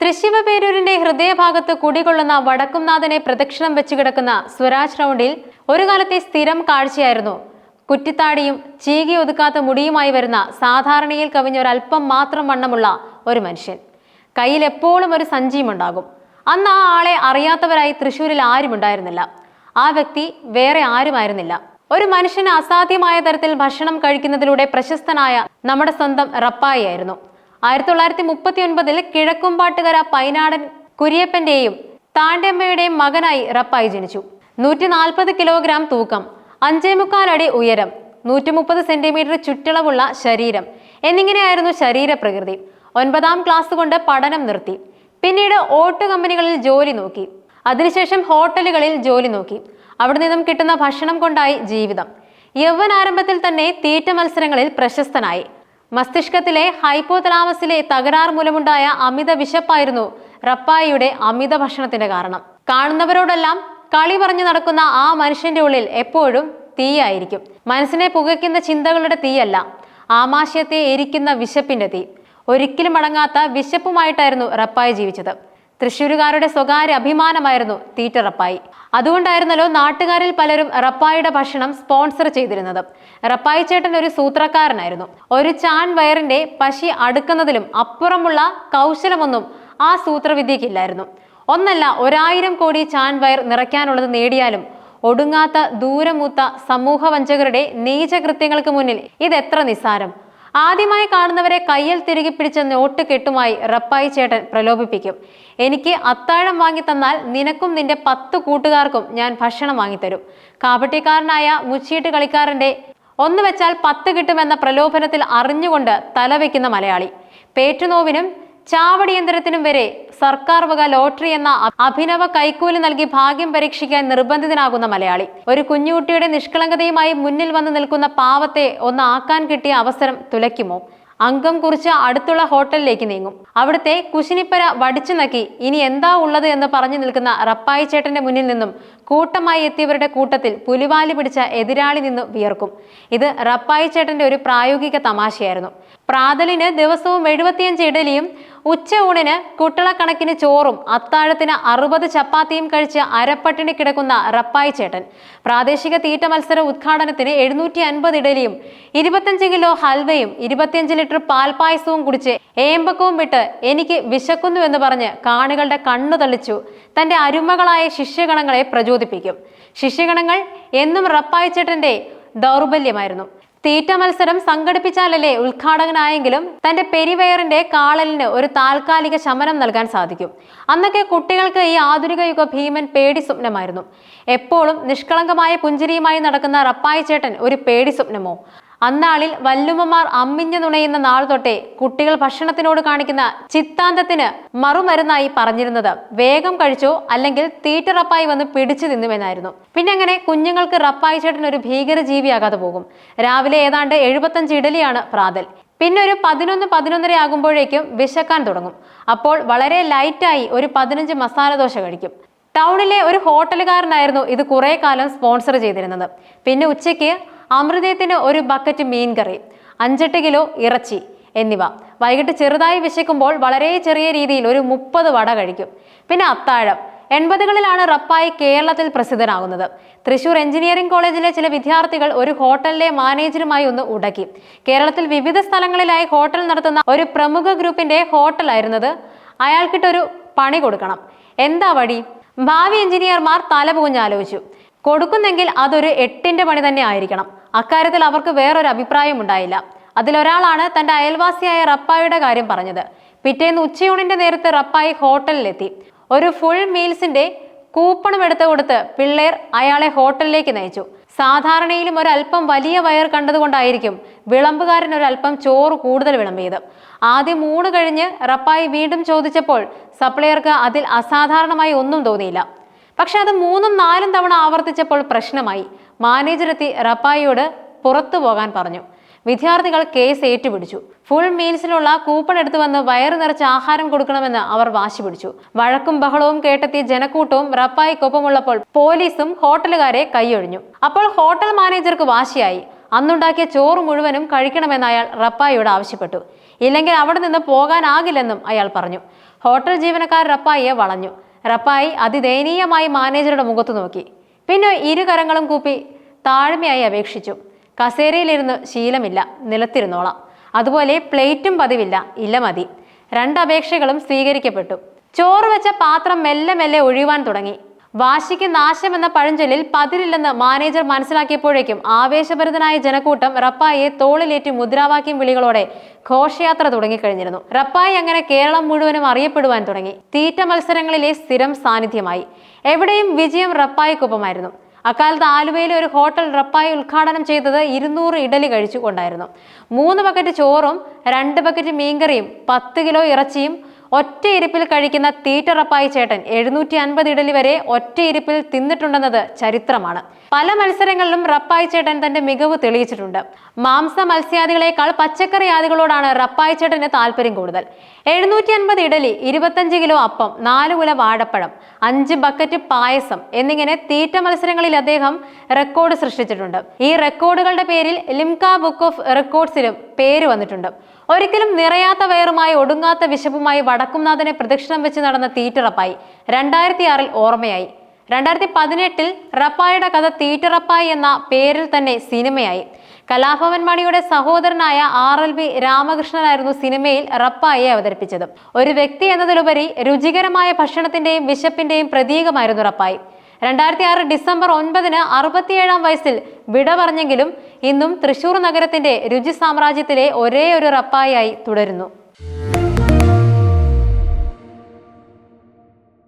തൃശ്ശിവപേരൂരിന്റെ ഹൃദയഭാഗത്ത് കുടികൊള്ളുന്ന വടക്കുംനാഥനെ പ്രദക്ഷിണം വെച്ച് കിടക്കുന്ന സ്വരാജ് റൗണ്ടിൽ ഒരു കാലത്തെ സ്ഥിരം കാഴ്ചയായിരുന്നു. കുറ്റിത്താടിയും ചീകി ഒതുക്കാത്ത മുടിയുമായി വരുന്ന സാധാരണയിൽ കവിഞ്ഞൊരൽപ്പം മാത്രം വണ്ണമുള്ള ഒരു മനുഷ്യൻ. കയ്യിൽ എപ്പോഴും ഒരു സഞ്ചിയുമുണ്ടാകും അന്ന് ആ ആളെ അറിയാത്തവരായി തൃശ്ശൂരിൽ ആരും ഉണ്ടായിരുന്നില്ല. ആ വ്യക്തി വേറെ ആരുമായിരുന്നില്ല. ഒരു മനുഷ്യന് അസാധ്യമായ തരത്തിൽ ഭക്ഷണം കഴിക്കുന്നതിലൂടെ പ്രശസ്തനായ നമ്മുടെ സ്വന്തം റപ്പായി ആയിരുന്നു. ആയിരത്തി തൊള്ളായിരത്തി മുപ്പത്തി ഒൻപതിൽ കിഴക്കുംപാട്ടുകര പൈനാടൻ കുര്യപ്പന്റെയും താണ്ടമ്മയുടെയും മകനായി റപ്പായി ജനിച്ചു. നൂറ്റി നാൽപ്പത് കിലോഗ്രാം തൂക്കം അഞ്ചേ മുക്കാൽ അടി ഉയരം നൂറ്റി മുപ്പത് സെന്റിമീറ്റർ ചുറ്റളവുള്ള ശരീരം എന്നിങ്ങനെയായിരുന്നു ശരീരപ്രകൃതി. ഒൻപതാം ക്ലാസ് കൊണ്ട് പഠനം നിർത്തി. പിന്നീട് ഓട്ട് കമ്പനികളിൽ ജോലി നോക്കി. അതിനുശേഷം ഹോട്ടലുകളിൽ ജോലി നോക്കി. അവിടെ നിന്നും കിട്ടുന്ന ഭക്ഷണം കൊണ്ടായി ജീവിതം. യൗവനാരംഭത്തിൽ തന്നെ തീറ്റ മത്സരങ്ങളിൽ പ്രശസ്തനായി. മസ്തിഷ്കത്തിലെ ഹൈപ്പോതലാമസിലെ തകരാർ മൂലമുണ്ടായ അമിത വിശപ്പായിരുന്നു റപ്പായിയുടെ അമിത ഭക്ഷണത്തിന്റെ കാരണം. കാണുന്നവരോടെല്ലാം കളി പറഞ്ഞു നടക്കുന്ന ആ മനുഷ്യന്റെ ഉള്ളിൽ എപ്പോഴും തീയായിരിക്കും. മനസ്സിനെ പുകയ്ക്കുന്ന ചിന്തകളുടെ തീയല്ല. ആമാശയത്തെ എരിക്കുന്ന വിശപ്പിന്റെ തീ. ഒരിക്കലും അടങ്ങാത്ത വിശപ്പുമായിട്ടായിരുന്നു റപ്പായി ജീവിച്ചത്. തൃശ്ശൂരുകാരുടെ സ്വകാര്യ അഭിമാനമായിരുന്നു തീറ്റ റപ്പായി. അതുകൊണ്ടായിരുന്നല്ലോ നാട്ടുകാരിൽ പലരും റപ്പായിയുടെ ഭക്ഷണം സ്പോൺസർ ചെയ്തിരുന്നത്. റപ്പായി ചേട്ടൻ ഒരു സൂത്രക്കാരനായിരുന്നു. ഒരു ചാൻ വയറിന്റെ പശി അടുക്കുന്നതിലും അപ്പുറമുള്ള കൗശലമൊന്നും ആ സൂത്രവിദ്യക്കില്ലായിരുന്നു ഒന്നല്ല ഒരായിരം കോടി ചാൻ വയർ നിറയ്ക്കാനുള്ളത് നേടിയാലും ഒടുങ്ങാത്ത ദൂരമൂത്ത സമൂഹ വഞ്ചകരുടെ നീചകൃത്യങ്ങൾക്ക് മുന്നിൽ ഇതെത്ര നിസ്സാരം. ആദ്യമായി കാണുന്നവരെ കയ്യിൽ തിരികെ പിടിച്ച നോട്ട് കെട്ടുമായി റപ്പായി ചേട്ടൻ പ്രലോഭിപ്പിക്കും. എനിക്ക് അത്താഴം വാങ്ങി തന്നാൽ നിനക്കും നിന്റെ പത്ത് കൂട്ടുകാർക്കും ഞാൻ ഭക്ഷണം വാങ്ങിത്തരും. കാപട്യക്കാരനായ മുച്ചീട്ട് കളിക്കാരന്റെ ഒന്ന് വെച്ചാൽ പത്ത് കിട്ടുമെന്ന പ്രലോഭനത്തിൽ അറിഞ്ഞുകൊണ്ട് തലവെക്കുന്ന മലയാളി. പേറ്റുനോവിനും ചാവടിയന്ത്രത്തിനും വരെ സർക്കാർ വക ലോട്ടറി എന്ന അഭിനവ കൈക്കൂലി നൽകി ഭാഗ്യം പരീക്ഷിക്കാൻ നിർബന്ധിതനാകുന്ന മലയാളി. ഒരു കുഞ്ഞുകുട്ടിയുടെ നിഷ്കളങ്കതയുമായി മുന്നിൽ വന്ന് നിൽക്കുന്ന പാവത്തെ ഒന്ന് ആക്കാൻ കിട്ടിയ അവസരം തുലയ്ക്കുമോ? അംഗം കുറിച്ച് അടുത്തുള്ള ഹോട്ടലിലേക്ക് നീങ്ങും. അവിടുത്തെ കുശിനിപ്പര വടിച്ചു നക്കി ഇനി എന്താ ഉള്ളത് എന്ന് പറഞ്ഞു നിൽക്കുന്ന റപ്പായി ചേട്ടന്റെ മുന്നിൽ നിന്നും കൂട്ടമായി എത്തിയവരുടെ കൂട്ടത്തിൽ പുലിവാലി പിടിച്ച എതിരാളി നിന്നും വിയർക്കും. ഇത് റപ്പായി ചേട്ടന്റെ ഒരു പ്രായോഗിക തമാശയായിരുന്നു. പ്രാതലിന് ദിവസവും എഴുപത്തിയഞ്ച് ഇഡലിയും ഉച്ച ഊണിന് കുട്ടളക്കണക്കിന് ചോറും അത്താഴത്തിന് അറുപത് ചപ്പാത്തിയും കഴിച്ച് അരപ്പട്ടിണി കിടക്കുന്ന റപ്പായി ചേട്ടൻ. പ്രാദേശിക തീറ്റ മത്സര ഉദ്ഘാടനത്തിന് എഴുന്നൂറ്റി അൻപത് ഇഡലിയും ഇരുപത്തഞ്ച് കിലോ ഹൽവയും ഇരുപത്തിയഞ്ച് ലിറ്റർ പാൽപായസവും കുടിച്ച് ഏമ്പക്കവും വിട്ട് എനിക്ക് വിശക്കുന്നു എന്ന് പറഞ്ഞ് കാണികളുടെ കണ്ണു തള്ളിച്ചു തന്റെ അരുമകളായ ശിഷ്യഗണങ്ങളെ പ്രചോദിപ്പിക്കും. ശിഷ്യഗണങ്ങൾ എന്നും റപ്പായി ചേട്ടന്റെ ദൗർബല്യമായിരുന്നു. തീറ്റ മത്സരം സംഘടിപ്പിച്ചാലല്ലേ ഉദ്ഘാടകനായെങ്കിലും തന്റെ പെരിവയറിന്റെ കാളലിന് ഒരു താൽക്കാലിക ശമനം നൽകാൻ സാധിക്കും. അന്നൊക്കെ കുട്ടികൾക്ക് ഈ ആധുനിക യുഗ ഭീമൻ പേടി സ്വപ്നമായിരുന്നു. എപ്പോഴും നിഷ്കളങ്കമായ പുഞ്ചിരിയുമായി നടക്കുന്ന റപ്പായി ചേട്ടൻ ഒരു പേടി സ്വപ്നമോ? അന്നാളിൽ വല്ലുമ്മമാർ അമ്മിഞ്ഞു നുണയുന്ന നാൾ തൊട്ടേ കുട്ടികൾ ഭക്ഷണത്തിനോട് കാണിക്കുന്ന ചിത്താന്തത്തിന് മറുമരുന്നായി പറഞ്ഞിരുന്നത്. വേഗം കഴിച്ചോ അല്ലെങ്കിൽ തീറ്റ റപ്പായി വന്ന് പിടിച്ചു തിന്നുമെന്നായിരുന്നു പിന്നെ അങ്ങനെ കുഞ്ഞുങ്ങൾക്ക് റപ്പായി ചേട്ടൻ ഒരു ഭീകര ജീവിയാകാതെ പോകും. രാവിലെ ഏതാണ്ട് എഴുപത്തഞ്ച് ഇഡലിയാണ് പ്രാതൽ. പിന്നെ ഒരു പതിനൊന്ന് പതിനൊന്നര ആകുമ്പോഴേക്കും വിശക്കാൻ തുടങ്ങും. അപ്പോൾ വളരെ ലൈറ്റായി ഒരു പതിനഞ്ച് മസാല ദോശ കഴിക്കും. ടൗണിലെ ഒരു ഹോട്ടലുകാരനായിരുന്നു ഇത് കുറേ കാലം സ്പോൺസർ ചെയ്തിരുന്നത്. പിന്നെ ഉച്ചയ്ക്ക് അമൃതത്തിന് ഒരു ബക്കറ്റ് മീൻ കറി അഞ്ചെട്ട് കിലോ ഇറച്ചി എന്നിവ. വൈകിട്ട് ചെറുതായി വിശക്കുമ്പോൾ വളരെ ചെറിയ രീതിയിൽ ഒരു മുപ്പത് വട കഴിക്കും. പിന്നെ അത്താഴം. എൺപതുകളിലാണ് റപ്പായി കേരളത്തിൽ പ്രസിദ്ധനാകുന്നത്. തൃശൂർ എഞ്ചിനീയറിംഗ് കോളേജിലെ ചില വിദ്യാർത്ഥികൾ ഒരു ഹോട്ടലിലെ മാനേജറുമായി ഒന്ന് ഉടക്കി. കേരളത്തിൽ വിവിധ സ്ഥലങ്ങളിലായി ഹോട്ടൽ നടത്തുന്ന ഒരു പ്രമുഖ ഗ്രൂപ്പിന്റെ ഹോട്ടലായിരുന്നത് അയാൾക്കിട്ടൊരു പണി കൊടുക്കണം. എന്താ വഴി ഭാവി എഞ്ചിനീയർമാർ തലപുകുഞ്ഞാലോചിച്ചു. കൊടുക്കുന്നെങ്കിൽ അതൊരു എട്ടിന്റെ പണി തന്നെ ആയിരിക്കണം. അക്കാര്യത്തിൽ അവർക്ക് വേറൊരു അഭിപ്രായം ഉണ്ടായില്ല. അതിലൊരാളാണ് തന്റെ അയൽവാസിയായ റപ്പായുടെ കാര്യം പറഞ്ഞത്. പിറ്റേന്ന് ഉച്ചയൂണിന്റെ നേരത്ത് റപ്പായി ഹോട്ടലിലെത്തി. ഒരു ഫുൾ മീൽസിന്റെ കൂപ്പണും എടുത്തു കൊടുത്ത് പിള്ളേർ അയാളെ ഹോട്ടലിലേക്ക് നയിച്ചു. സാധാരണയിലും ഒരല്പം വലിയ വയർ കണ്ടതുകൊണ്ടായിരിക്കും വിളമ്പുകാരൻ ഒരല്പം ചോറ് കൂടുതൽ വിളമ്പിയത്. ആദ്യം ഊണ് കഴിഞ്ഞ് റപ്പായി വീണ്ടും ചോദിച്ചപ്പോൾ സപ്ലയർക്ക് അതിൽ അസാധാരണമായി ഒന്നും തോന്നിയില്ല. പക്ഷെ അത് മൂന്നും നാലും തവണ ആവർത്തിച്ചപ്പോൾ പ്രശ്നമായി. മാനേജർ എത്തി റപ്പായിയോട് പുറത്തു പോകാൻ പറഞ്ഞു. വിദ്യാർത്ഥികൾ കേസ് ഏറ്റുപിടിച്ചു. ഫുൾ മീൽസിലുള്ള കൂപ്പൺ എടുത്തു വന്ന് വയറു നിറച്ച് ആഹാരം കൊടുക്കണമെന്ന് അവർ വാശി പിടിച്ചു. വഴക്കും ബഹളവും കേട്ടെത്തിയ ജനക്കൂട്ടവും റപ്പായിക്കൊപ്പമുള്ളപ്പോൾ പോലീസും ഹോട്ടലുകാരെ കൈയൊഴിഞ്ഞു. അപ്പോൾ ഹോട്ടൽ മാനേജർക്ക് വാശിയായി. അന്നുണ്ടാക്കിയ ചോറ് മുഴുവനും കഴിക്കണമെന്ന് അയാൾ റപ്പായിയോട് ആവശ്യപ്പെട്ടു. ഇല്ലെങ്കിൽ അവിടെ നിന്ന് പോകാനാകില്ലെന്നും അയാൾ പറഞ്ഞു. ഹോട്ടൽ ജീവനക്കാർ റപ്പായിയെ വളഞ്ഞു. റപ്പായി അതിദയനീയമായി മാനേജറുടെ മുഖത്തു നോക്കി. പിന്നെ ഇരു കരങ്ങളും കൂപ്പി താഴ്മയായി അപേക്ഷിച്ചു. കസേരയിലിരുന്ന് ശീലമില്ല നിലത്തിരുന്നോളാം. അതുപോലെ പ്ലേറ്റും പതിവില്ല ഇല്ല മതി. രണ്ട് അപേക്ഷകളും സ്വീകരിക്കപ്പെട്ടു. ചോറ് വെച്ച പാത്രം മെല്ലെ മെല്ലെ ഒഴിയുവാൻ തുടങ്ങി. വാശിക്ക് നാശമെന്ന പഴഞ്ചൊല്ലിൽ പതിരില്ലെന്ന് മാനേജർ മനസ്സിലാക്കിയപ്പോഴേക്കും ആവേശഭരിതനായ ജനക്കൂട്ടം റപ്പായിയെ തോളിലേറ്റി മുദ്രാവാക്യം വിളികളോടെ ഘോഷയാത്ര തുടങ്ങിക്കഴിഞ്ഞിരുന്നു. റപ്പായി അങ്ങനെ കേരളം മുഴുവനും അറിയപ്പെടുവാൻ തുടങ്ങി. തീറ്റ മത്സരങ്ങളിലെ സ്ഥിരം സാന്നിധ്യമായി. എവിടെയും വിജയം റപ്പായിക്കൊപ്പമായിരുന്നു. അക്കാലത്ത് ആലുവയിലെ ഒരു ഹോട്ടൽ റപ്പായി ഉദ്ഘാടനം ചെയ്തത് ഇരുന്നൂറ് ഇഡലി കഴിച്ചുകൊണ്ടായിരുന്നു. മൂന്ന് ബക്കറ്റ് ചോറും രണ്ട് ബക്കറ്റ് മീൻകറിയും പത്ത് കിലോ ഇറച്ചിയും ഒറ്റ ഇരിപ്പിൽ കഴിക്കുന്ന തീറ്ററപ്പായി ചേട്ടൻ എഴുന്നൂറ്റി അൻപത് ഇഡലി വരെ ഒറ്റ ഇരിപ്പിൽ തിന്നിട്ടുണ്ടെന്നത് ചരിത്രമാണ്. പല മത്സരങ്ങളിലും റപ്പായി ചേട്ടൻ തന്റെ മികവ് തെളിയിച്ചിട്ടുണ്ട്. മാംസ മത്സ്യാദികളെക്കാൾ പച്ചക്കറി ആദികളോടാണ് റപ്പായി ചേട്ടന് താല്പര്യം കൂടുതൽ. എഴുന്നൂറ്റി അൻപത് ഇഡലി ഇരുപത്തഞ്ച് കിലോ അപ്പം നാല് കുല വാഴപ്പഴം അഞ്ച് ബക്കറ്റ് പായസം എന്നിങ്ങനെ തീറ്റ മത്സരങ്ങളിൽ അദ്ദേഹം റെക്കോർഡ് സൃഷ്ടിച്ചിട്ടുണ്ട്. ഈ റെക്കോർഡുകളുടെ പേരിൽ ലിംക ബുക്ക് ഓഫ് റെക്കോർഡ്സിലും പേര് വന്നിട്ടുണ്ട്. ഒരിക്കലും നിറയാത്ത വയറുമായി ഒടുങ്ങാത്ത വിശപ്പുമായി വടക്കുംനാഥനെ പ്രദക്ഷിണം വെച്ച് നടന്ന തീറ്ററപ്പായി രണ്ടായിരത്തി ആറിൽ ഓർമ്മയായി. രണ്ടായിരത്തി പതിനെട്ടിൽ റപ്പായുടെ കഥ തീറ്ററപ്പായി എന്ന പേരിൽ തന്നെ സിനിമയായി. കലാഭവൻ മണിയുടെ സഹോദരനായ ആർ എൽ വി രാമകൃഷ്ണനായിരുന്നു സിനിമയിൽ റപ്പായെ അവതരിപ്പിച്ചത്. ഒരു വ്യക്തി എന്നതിലുപരി രുചികരമായ ഭക്ഷണത്തിന്റെയും വിശപ്പിന്റെയും പ്രതീകമായിരുന്നു റപ്പായി. രണ്ടായിരത്തി ആറ് ഡിസംബർ ഒൻപതിന് അറുപത്തിയേഴാം വയസ്സിൽ വിട പറഞ്ഞെങ്കിലും ഇന്നും തൃശൂർ നഗരത്തിന്റെ രുചി സാമ്രാജ്യത്തിലെ ഒരേ ഒരു റപ്പായായി തുടരുന്നു.